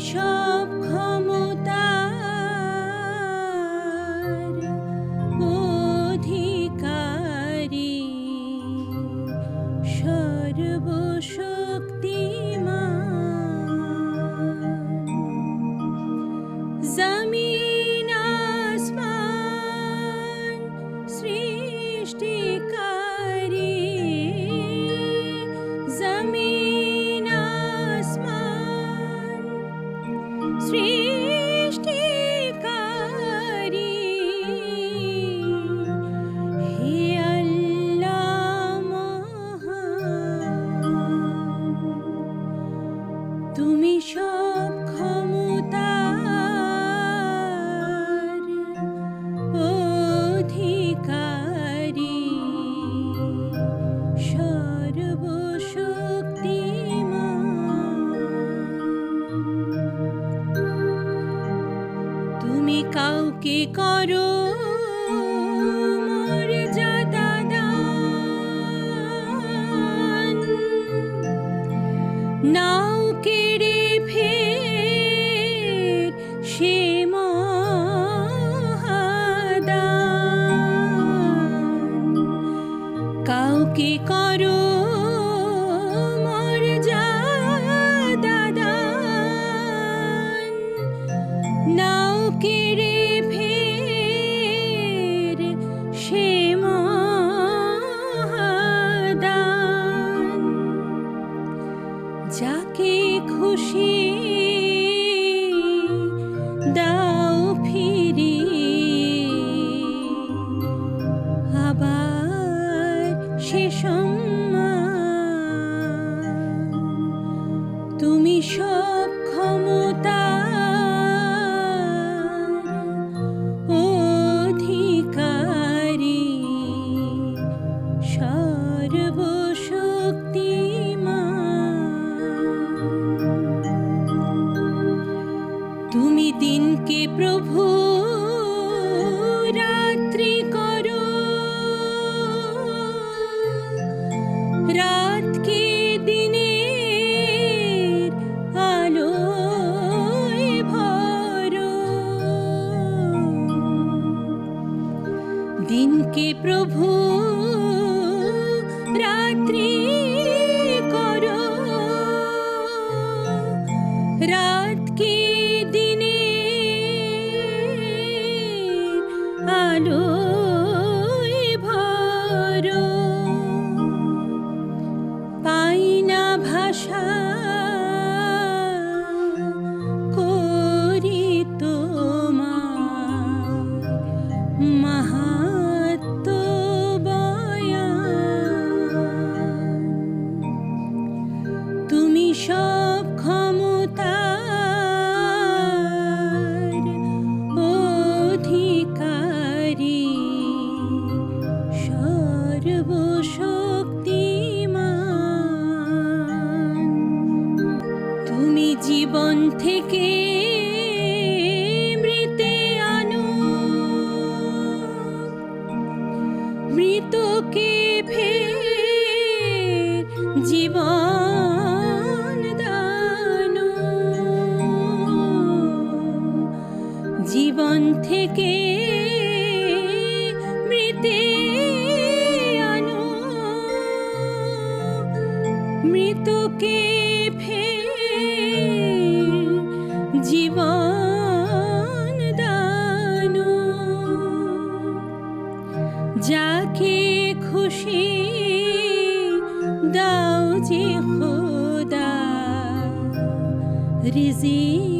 সব ক্ষমতার অধিকারী। sweet. কাউকে করো নাও কেড়ে কাউকে করো কেড়ে ফের সে যাকে খুশি দাও ফিরি দিনকে প্রভু রাত্রি করো। রাতকে দিনে ভাষা মৃতকে ফের জীবন জীবন থেকে মৃতকে জীবন খুশি দাও যে খোদা রিজিক